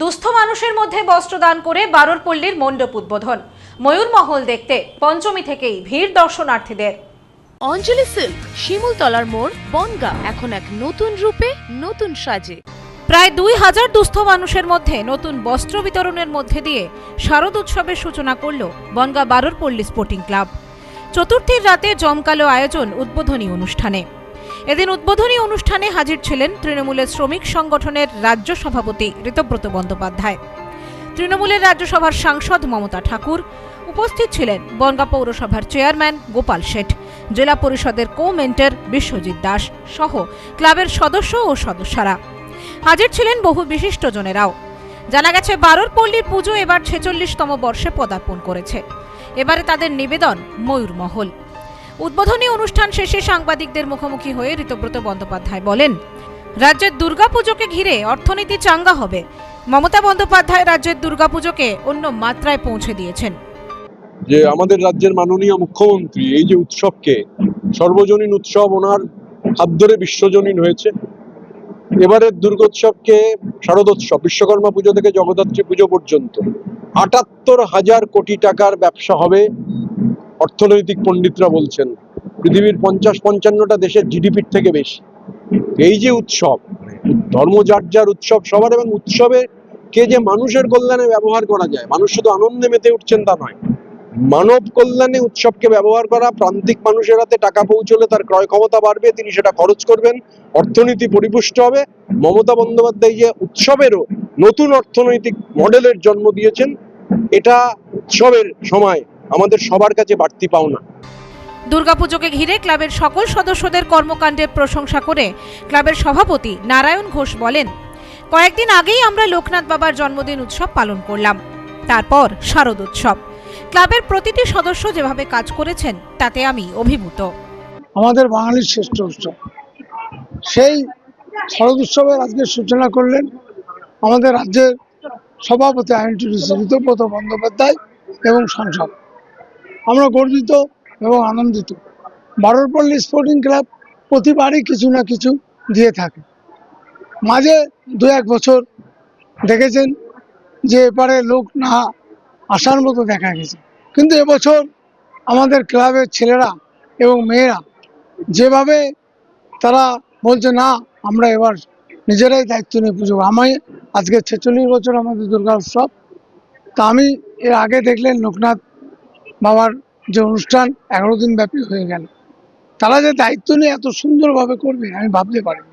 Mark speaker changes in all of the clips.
Speaker 1: দুস্থ মানুষের মধ্যে বস্ত্রদান করে বারোর পল্লীর মণ্ডপ উদ্বোধন। ময়ূরমহল দেখতে পঞ্চমী থেকেই ভিড় দর্শনার্থীদের।
Speaker 2: অঞ্জলি সিল্ক শিমুলতলার মোড় বনগা এখন এক নতুন রূপে নতুন সাজে।
Speaker 1: প্রায় দুই হাজার দুস্থ মানুষের মধ্যে নতুন বস্ত্র বিতরণের মধ্যে দিয়ে শারদ উৎসবের সূচনা করল বনগা বারোর পল্লী স্পোর্টিং ক্লাব। চতুর্থীর রাতে জমকালো আয়োজন উদ্বোধনী অনুষ্ঠানে। এদিন উদ্বোধনী অনুষ্ঠানে হাজির ছিলেন তৃণমূলের শ্রমিক সংগঠনের রাজ্য সভাপতি ঋতব্রত বন্দ্যোপাধ্যায়। তৃণমূলের রাজ্যসভার সাংসদ মমতা ঠাকুর, উপস্থিত ছিলেন বনগা পৌরসভার চেয়ারম্যান গোপাল শেঠ, জেলা পরিষদের কো মেন্টর বিশ্বজিৎ দাস সহ ক্লাবের সদস্য ও সদস্যরা। হাজির ছিলেন বহু বিশিষ্টজনেরাও জানা গেছে, বারোর পল্লীর পুজো এবার ছেচল্লিশতম বর্ষে পদার্পণ করেছে। এবারে তাদের নিবেদন ময়ূরমহল। উদ্বোধনী অনুষ্ঠান শেষে সাংবাদিকদের মুখোমুখি হয়ে ঋতব্রত বন্দ্যোপাধ্যায় বলেন, রাজ্যের দুর্গাপুজোকে ঘিরে অর্থনীতি চাঙ্গা হবে। মমতা বন্দ্যোপাধ্যায় রাজ্যের দুর্গাপুজোকে অন্য মাত্রায় পৌঁছে দিয়েছেন।
Speaker 3: যে আমাদের রাজ্যের মাননীয় মুখ্যমন্ত্রী এই যে উৎসবকে সর্বজনীন উৎসব ওনার হাত ধরে বিশ্বজনীন হয়েছে। এবারের দুর্গোৎসবকে শারদোৎসব, বিশ্বকর্মা পুজো থেকে জগদ্ধাত্রী পুজো পর্যন্ত আটাত্তর হাজার কোটি টাকার ব্যবসা হবে। অর্থনৈতিক পণ্ডিতরা বলছেন, পৃথিবীর পঞ্চাশ পঞ্চান্নটা দেশের জিডিপির থেকে বেশি। এই যে উৎসব, ধর্ম যার যার উৎসব, সবার এবং উৎসবে কে যে মানুষের কল্যাণে ব্যবহার করা যায়, মানুষ শুধু আনন্দে মেতে উঠছেন তা নয়। মানব কল্যাণে উৎসবকে ব্যবহার করা, প্রান্তিক মানুষের হাতে টাকা পৌঁছলে তার ক্রয় ক্ষমতা বাড়বে, তিনি সেটা খরচ করবেন, অর্থনীতি পরিপুষ্ট হবে। মমতা বন্দ্যোপাধ্যায় যে উৎসবেরও নতুন অর্থনৈতিক মডেলের জন্ম দিয়েছেন, এটা উৎসবের সময় আমাদের সবার কাছে বাড়তি পাওনা
Speaker 1: দুর্গাপুজোকে ঘিরে ক্লাবের সকল সদস্যদের কর্মকাণ্ডের প্রশংসা করে ক্লাবের সভাপতি নারায়ণ ঘোষ বলেন কয়েকদিন আগেই আমরা লোকনাথ বাবার জন্মদিন উৎসব পালন করলাম। তারপর শারদ উৎসব। ক্লাবের প্রতিটি সদস্য যেভাবে কাজ করেছেন তাতে আমি অভিভূত।
Speaker 4: আমাদের বাঙালির শ্রেষ্ঠ উৎসব। সেই শরৎ উৎসবের আজকে সূচনা করলেন আমাদের রাজ্যের সভাপতি আইনটিডিসি ঋতব্রত বন্দ্যোপাধ্যায় এবং সংসদ। আমরা গর্বিত এবং আনন্দিত। বারোরপল্লী স্পোর্টিং ক্লাব প্রতিবারই কিছু না কিছু দিয়ে থাকে। মাঝে দু এক বছর দেখেছেন যে এপারে লোক না আসার মতো দেখা গেছে। কিন্তু এবছর আমাদের ক্লাবের ছেলেরা এবং মেয়েরা যেভাবে তারা বলছে, না, আমরা এবার নিজেরাই দায়িত্ব নিয়ে পুজো। আমি আজকে ছেচল্লিশ বছর আমাদের দুর্গা উৎসব। তা আমি এর আগে দেখলেন লোকনাথ বাবার যে অনুষ্ঠান, এগারো দিন ব্যাপী হয়ে গেল। তারা যে দায়িত্ব নিয়ে এত সুন্দরভাবে করবে, আমি ভাবতে পারিনি।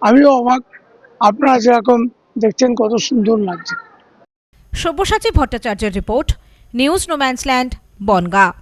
Speaker 4: আমিও অবাক। আপনারা যেরকম দেখছেন, কত সুন্দর লাগছে।
Speaker 1: সব্যসাচী ভট্টাচার্যের report, news no man's land, Bangaon.